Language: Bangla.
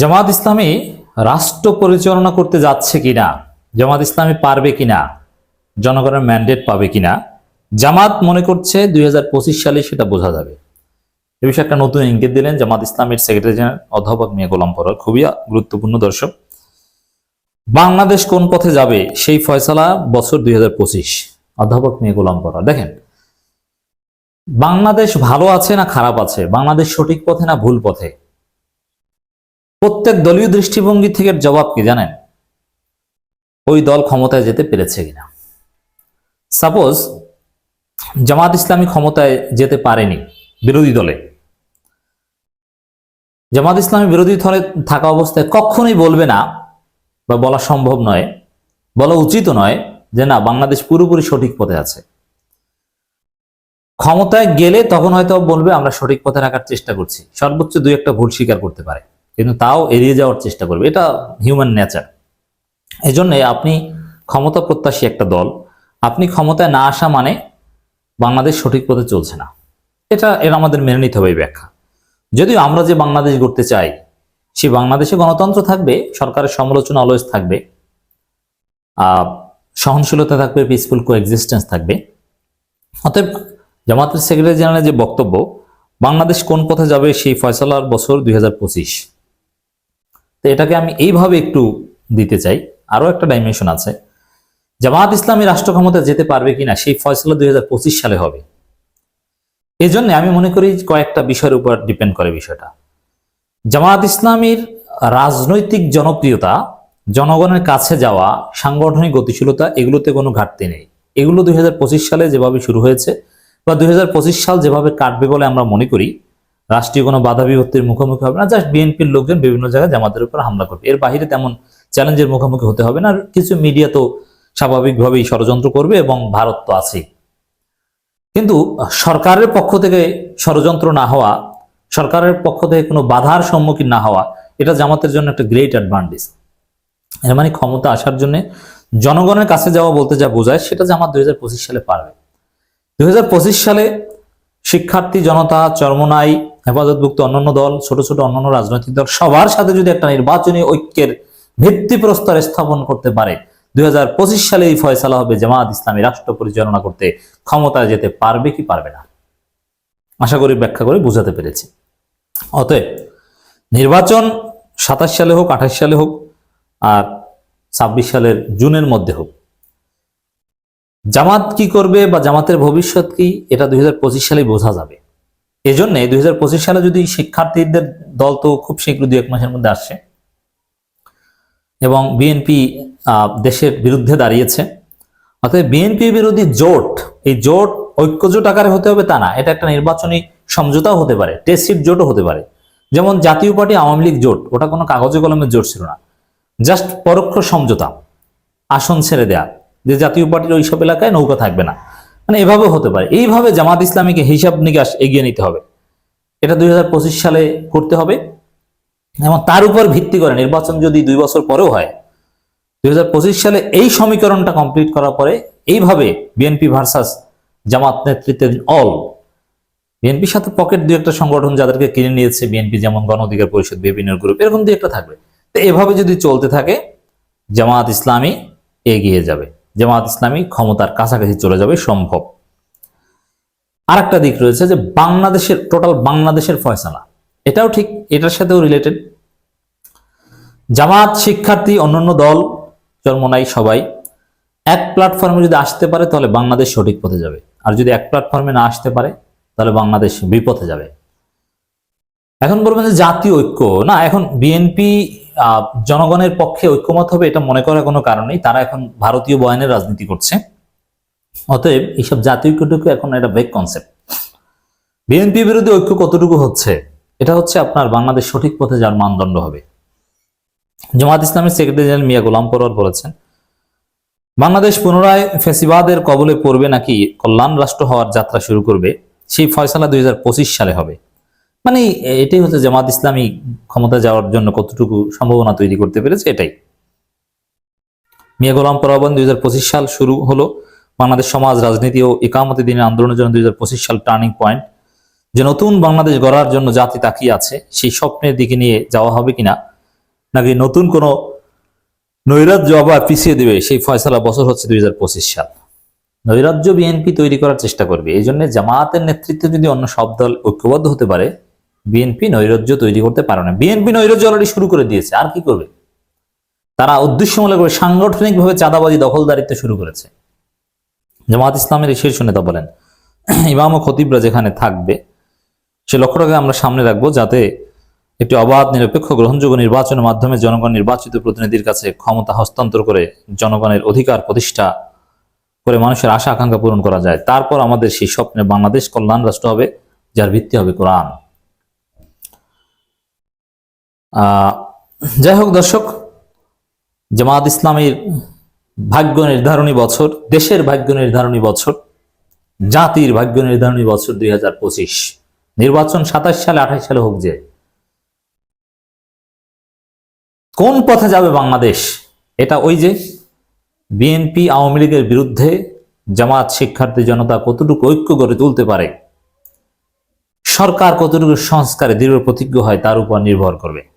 জামাত ইসলামী রাষ্ট্র পরিচালনা করতে যাচ্ছে কিনা, জামাত ইসলামী পারবে কিনা, জনগণের ম্যান্ডেট পাবে কিনা, জামাত মনে করছে দুই হাজার পঁচিশ সালে সেটা বোঝা যাবে। এ বিষয়ে একটা নতুন ইঙ্গিত দিলেন জামাত ইসলামের সেক্রেটারি জেনারেল অধ্যাপক মিয়া গোলাম পরর খুবই গুরুত্বপূর্ণ দর্শক। বাংলাদেশ কোন পথে যাবে সেই ফয়সালা বছর দুই হাজার পঁচিশ, অধ্যাপক মিয়া গোলাম পরর দেখেন, বাংলাদেশ ভালো আছে না খারাপ আছে? বাংলাদেশ সঠিক পথে না ভুল পথে? প্রত্যেক দলীয় দৃষ্টিভঙ্গি থেকে জবাব কি জানেন? ওই দল ক্ষমতায় যেতে পেরেছে কিনা? সাপোজ জামাত ইসলামী ক্ষমতায় যেতে পারেনি বিরোধী দলে। জামাত ইসলামী বিরোধী দলে থাকা অবস্থায় কখনোই বলবে না বা বলা সম্ভব নয়, বলা উচিত নয় যে না, বাংলাদেশ পুরোপুরি সঠিক পথে আছে। ক্ষমতায় গেলে তখন হয়তো বলবে, আমরা সঠিক পথে রাখার চেষ্টা করছি। সর্বোচ্চ দুই একটা ভুল স্বীকার করতে পারে। কিন্তু তাও এড়িয়ে যাওয়ার চেষ্টা করবে। এটা হিউম্যান নেচার এই জন্যে আপনি ক্ষমতা প্রত্যাশী একটা দল। আপনি ক্ষমতায় না আসা মানে বাংলাদেশ সঠিক পথে চলছে না। এটা এর আমাদের মেনে নিতে হবে ব্যাখ্যা। যদিও আমরা যে বাংলাদেশ গড়তে চাই, সে বাংলাদেশে গণতন্ত্র থাকবে, সরকারের সমালোচনা অলওয়েজ থাকবে সহনশীলতা থাকবে পিসফুল কো এক্সিস্টেন্স থাকবে। অতএব জামাতের সেক্রেটারি জেনারেলের যে বক্তব্য, বাংলাদেশ কোন পথে যাবে সেই ফয়সালার বছর দুই হাজার পঁচিশ। তো এটাকে আমি এইভাবে একটু দিতে চাই। আরও একটা ডাইমেনশন আছে। জামাত ইসলামী রাষ্ট্র ক্ষমতা যেতে পারবে কিনা সেই ফয়সলা দুই হাজার পঁচিশ সালে হবে। এই জন্য আমি মনে করি কয়েকটা বিষয়ের উপর ডিপেন্ড করে বিষয়টা। জামাত ইসলামীর রাজনৈতিক জনপ্রিয়তা, জনগণের কাছে যাওয়া, সাংগঠনিক গতিশীলতা, এগুলোতে কোনো ঘাটতি নেই। এগুলো দুই হাজার পঁচিশ সালে যেভাবে শুরু হয়েছে বা দুই হাজার পঁচিশ সাল যেভাবে কাটবে বলে আমরা মনে করি রাষ্ট্রীয় কোনো বাধা বিপত্তির মুখোমুখি হবে না জাস্ট বিএনপির লোকজন বিভিন্ন জায়গায় জামাতের উপর হামলা করবে। এর বাইরে তেমন চ্যালেঞ্জের মুখোমুখি হতে হবে না, আর কিছু মিডিয়া তো স্বাভাবিকভাবেই ষড়যন্ত্র করবে এবং ভারত তো আছেই। কিন্তু সরকারের পক্ষ থেকে ষড়যন্ত্র না হওয়া, সরকারের পক্ষ থেকে কোনো বাধার সম্মুখীন না হওয়া, এটা জামাতের জন্য একটা গ্রেট অ্যাডভান্টেজ এর মানে ক্ষমতা আসার জন্য জনগণের কাছে যাওয়া বলতে যা বোঝায়, সেটা জামাত দুই সালে পারবে। দুই হাজার পঁচিশ সালে শিক্ষার্থী জনতা চরমনাই হেফাজতভুক্ত অন্যান্য দল, ছোট ছোট অন্যান্য রাজনৈতিক দল, সবার সাথে যদি একটা নির্বাচনী ঐক্যের ভিত্তিপ্রস্তর স্থাপন করতে পারে, দুই সালে এই ফয়সালা হবে জামাত ইসলামী রাষ্ট্র পরিচালনা করতে। ক্ষমতায় যেতে পারবে কি পারবে না? আশা করি ব্যাখ্যা করে বুঝাতে পেরেছি। অতএব, নির্বাচন সাতাশ সালে হোক, আঠাশ সালে হোক, আর ছাব্বিশ সালের জুনের মধ্যে হোক। জামাত কি করবে বা জামাতের ভবিষ্যৎ কি, এটা দুই হাজার পঁচিশ সালে বোঝা যাবে। এজন্য দুই হাজার পঁচিশ সালে যদি শিক্ষার্থীদের দল তো খুব শীঘ্র দুই এক মাসের মধ্যে আসছে। এবং বিএনপি দেশের বিরুদ্ধে দাঁড়িয়েছে। অতএব বিএনপি বিরোধী জোট, এই জোট ঐক্যজোট আকারে হতে হবে তা না, এটা একটা নির্বাচনী সমঝোতাও হতে পারে টেস্ট জোটও হতে পারে। যেমন জাতীয় পার্টি আওয়ামী লীগ জোট, ওটা কোনো কাগজে কলমের জোট ছিল না। জাস্ট পরোক্ষ সমঝোতা, আসন ছেড়ে দেয়া, যে জাতীয় পার্টির ওইসব এলাকায় নৌকা থাকবে না। মানে এভাবে হতে পারে। এইভাবে জামাত ইসলামীকে হিসাব নিকাশ এগিয়ে নিতে হবে। এটা দুই হাজার পঁচিশ সালে করতে হবে। এবং তার উপর ভিত্তি করে নির্বাচন যদি দুই বছর পরেও হয়, দুই হাজার পঁচিশ সালে এই সমীকরণটা কমপ্লিট করার পরে এইভাবে বিএনপি ভার্সাস জামাত নেতৃত্বে অল বিএনপির সাথে পকেট দুই একটা সংগঠন যাদেরকে কিনে নিয়েছে বিএনপি যেমন গণ অধিকার পরিষদ বিভিন্ন গ্রুপ এরকম দুই একটা থাকবে। তো এভাবে যদি চলতে থাকে, জামাত ইসলামী এগিয়ে যাবে। জামাত ইসলামী ক্ষমতার কাছাকাছি চলে যাবে সম্ভব। আর একটা দিক রয়েছে যে বাংলাদেশের টোটাল বাংলাদেশের ফয়সালা। এটাও ঠিক, এটার সাথেও রিলেটেড জামাত শিক্ষার্থী, অন্যান্য দল চরমনাই সবাই। এক প্ল্যাটফর্মে যদি আসতে পারে, তাহলে বাংলাদেশ সঠিক পথে যাবে। আর যদি এক প্ল্যাটফর্মে না আসতে পারে, তাহলে বাংলাদেশ বিপথে যাবে। এখন বলবেন যে জাতীয় ঐক্য, না, এখন বিএনপি জনগণের পক্ষে ঐক্যমত হবে এটা মনে করার কোনো কারণ নেই। তারা এখন ভারতীয় বয়ানের রাজনীতি করছে। অতএব এইসব জাতীয় ঐক্যটুকু এখন এটা বেগ কনসেপ্ট বিএনপি বিরোধী ঐক্য কতটুকু হচ্ছে? এটা হচ্ছে আপনার বাংলাদেশ সঠিক পথে যার মানদণ্ড হবে। জামাত ইসলামের সেক্রেটারি জেনারেল মিয়া গোলাম পরোয়ার বলেছেন, বাংলাদেশ পুনরায় ফেসিবাদের কবলে পড়বে নাকি কল্যাণ রাষ্ট্র হওয়ার যাত্রা শুরু করবে? সেই ফয়সালা দুই হাজার পঁচিশ সালে হবে। মানে এটাই হচ্ছে জামাত ইসলামী ক্ষমতা যাওয়ার জন্য কতটুকু সম্ভাবনা তৈরি করতে পেরেছে, এটাই। মিয়া গোলাম পরাবন দুই সাল শুরু হলো বাংলাদেশ সমাজ, রাজনীতি ও একামতি দিনের আন্দোলনের জন্য দুই হাজার পঁচিশ সাল টার্নিং পয়েন্ট। যে নতুন বাংলাদেশ গড়ার জন্য জাতি তাকিয়ে আছে, সেই স্বপ্নের দিকে নিয়ে যাওয়া হবে কিনা, নাকি নতুন কোনো নৈরাজ্য আবার পিছিয়ে দেবে, সেই ফয়সালা বছর হচ্ছে দুই হাজার পঁচিশ সাল। নৈরাজ্য বিএনপি তৈরি করার চেষ্টা করবে, এই জন্য জামায়াতের নেতৃত্বে যদি অন্য সব দল ঐক্যবদ্ধ হতে পারে বিএনপি নৈরাজ্য তৈরি করতে পারে না। বিএনপি নৈরাজ্য অলরেডি শুরু করে দিয়েছে, আর কি করবে? তারা উদ্দেশ্যমূলক সাংগঠনিকভাবে চাঁদাবাজি দখলদারিত্ব শুরু করেছে। জামাত ইসলামের শীর্ষ নেতা বলেন, ইমাম ও খতিবরা যেখানে থাকবে, সে লক্ষ্যটাকে আমরা সামনে রাখব যাতে একটি অবাধ, নিরপেক্ষ, গ্রহণযোগ্য নির্বাচনের মাধ্যমে জনগণ নির্বাচিত প্রতিনিধির কাছে ক্ষমতা হস্তান্তর করে জনগণের অধিকার প্রতিষ্ঠা করে মানুষের আশা আকাঙ্ক্ষা পূরণ করা যায়। তারপর আমাদের সেই স্বপ্নে বাংলাদেশ কল্যাণ রাষ্ট্র হবে, যার ভিত্তি হবে কোরআন। যাই হোক দর্শক জামাত ইসলামের ভাগ্য নির্ধারণী বছর, দেশের ভাগ্য নির্ধারণী বছর, জাতির ভাগ্য নির্ধারণী বছর দুই হাজার পঁচিশ। নির্বাচন সাতাশ সালে, আঠাশ সালে হোক যে। কোন পথে যাবে বাংলাদেশ? এটা ওই যে বিএনপি আওয়ামী লীগের বিরুদ্ধে জামাত শিক্ষার্থী জনতা কতটুকু ঐক্য গড়ে তুলতে পারে? সরকার কতটুকু সংস্কারে দৃঢ় প্রতিজ্ঞ হয়, তার উপর নির্ভর করবে।